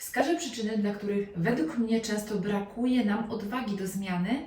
Wskażę przyczyny, dla których według mnie często brakuje nam odwagi do zmiany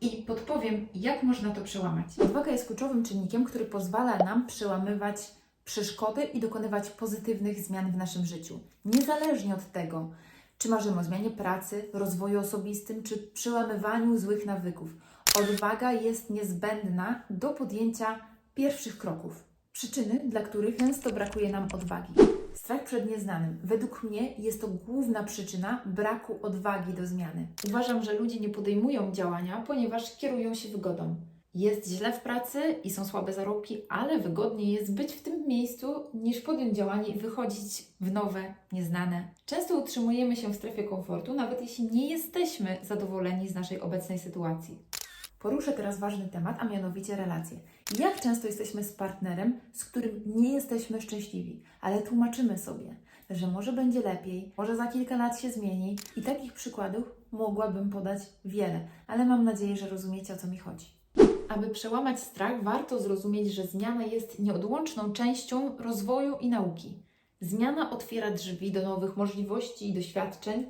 i podpowiem, jak można to przełamać. Odwaga jest kluczowym czynnikiem, który pozwala nam przełamywać przeszkody i dokonywać pozytywnych zmian w naszym życiu. Niezależnie od tego, czy marzymy o zmianie pracy, rozwoju osobistym, czy przełamywaniu złych nawyków. Odwaga jest niezbędna do podjęcia pierwszych kroków. Przyczyny, dla których często brakuje nam odwagi. Strach przed nieznanym. Według mnie jest to główna przyczyna braku odwagi do zmiany. Uważam, że ludzie nie podejmują działania, ponieważ kierują się wygodą. Jest źle w pracy i są słabe zarobki, ale wygodniej jest być w tym miejscu niż podjąć działanie i wychodzić w nowe, nieznane. Często utrzymujemy się w strefie komfortu, nawet jeśli nie jesteśmy zadowoleni z naszej obecnej sytuacji. Poruszę teraz ważny temat, a mianowicie relacje. Jak często jesteśmy z partnerem, z którym nie jesteśmy szczęśliwi, ale tłumaczymy sobie, że może będzie lepiej, może za kilka lat się zmieni i takich przykładów mogłabym podać wiele, ale mam nadzieję, że rozumiecie o co mi chodzi. Aby przełamać strach, warto zrozumieć, że zmiana jest nieodłączną częścią rozwoju i nauki. Zmiana otwiera drzwi do nowych możliwości i doświadczeń,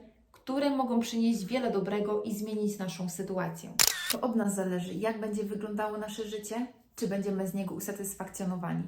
które mogą przynieść wiele dobrego i zmienić naszą sytuację. To od nas zależy, jak będzie wyglądało nasze życie, czy będziemy z niego usatysfakcjonowani.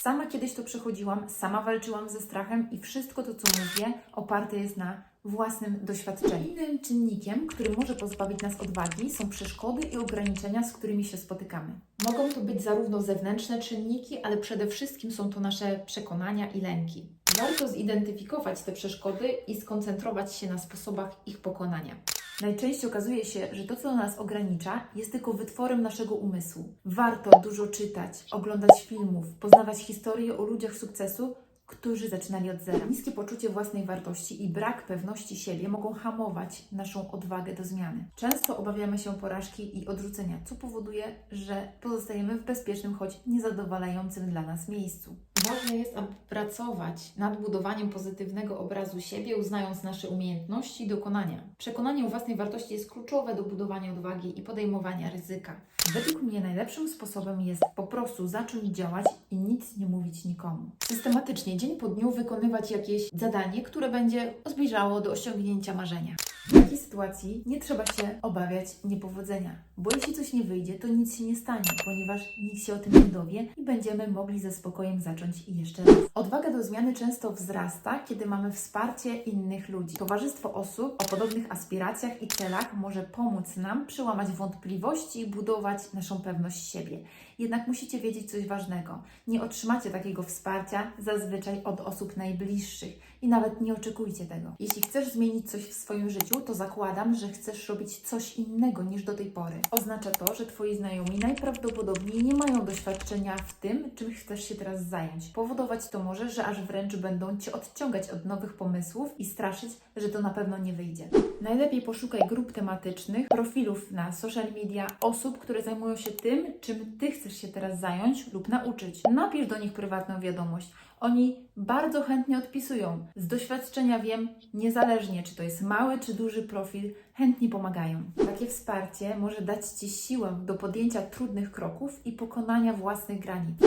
Sama kiedyś to przechodziłam, sama walczyłam ze strachem i wszystko to, co mówię, oparte jest na własnym doświadczeniu. Innym czynnikiem, który może pozbawić nas odwagi, są przeszkody i ograniczenia, z którymi się spotykamy. Mogą to być zarówno zewnętrzne czynniki, ale przede wszystkim są to nasze przekonania i lęki. Warto zidentyfikować te przeszkody i skoncentrować się na sposobach ich pokonania. Najczęściej okazuje się, że to, co nas ogranicza, jest tylko wytworem naszego umysłu. Warto dużo czytać, oglądać filmów, poznawać historie o ludziach sukcesu, którzy zaczynali od zera. Niskie poczucie własnej wartości i brak pewności siebie mogą hamować naszą odwagę do zmiany. Często obawiamy się porażki i odrzucenia, co powoduje, że pozostajemy w bezpiecznym, choć niezadowalającym dla nas miejscu. Ważne jest, aby pracować nad budowaniem pozytywnego obrazu siebie, uznając nasze umiejętności i dokonania. Przekonanie o własnej wartości jest kluczowe do budowania odwagi i podejmowania ryzyka. Według mnie najlepszym sposobem jest po prostu zacząć działać i nic nie mówić nikomu. Systematycznie, dzień po dniu wykonywać jakieś zadanie, które będzie zbliżało do osiągnięcia marzenia. W takiej sytuacji nie trzeba się obawiać niepowodzenia, bo jeśli coś nie wyjdzie, to nic się nie stanie, ponieważ nikt się o tym nie dowie i będziemy mogli ze spokojem zacząć jeszcze raz. Odwaga do zmiany często wzrasta, kiedy mamy wsparcie innych ludzi. Towarzystwo osób o podobnych aspiracjach i celach może pomóc nam przełamać wątpliwości i budować naszą pewność siebie. Jednak musicie wiedzieć coś ważnego. Nie otrzymacie takiego wsparcia zazwyczaj od osób najbliższych i nawet nie oczekujcie tego. Jeśli chcesz zmienić coś w swoim życiu, to zakładam, że chcesz robić coś innego niż do tej pory. Oznacza to, że Twoi znajomi najprawdopodobniej nie mają doświadczenia w tym, czym chcesz się teraz zająć. Powodować to może, że aż wręcz będą Cię odciągać od nowych pomysłów i straszyć, że to na pewno nie wyjdzie. Najlepiej poszukaj grup tematycznych, profilów na social media, osób, które zajmują się tym, czym Ty chcesz się teraz zająć lub nauczyć. Napisz do nich prywatną wiadomość. Oni bardzo chętnie odpisują. Z doświadczenia wiem, niezależnie czy to jest mały czy duży profil, chętnie pomagają. Takie wsparcie może dać Ci siłę do podjęcia trudnych kroków i pokonania własnych granic.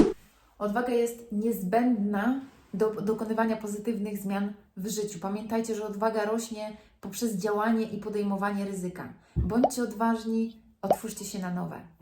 Odwaga jest niezbędna do dokonywania pozytywnych zmian w życiu. Pamiętajcie, że odwaga rośnie poprzez działanie i podejmowanie ryzyka. Bądźcie odważni, otwórzcie się na nowe.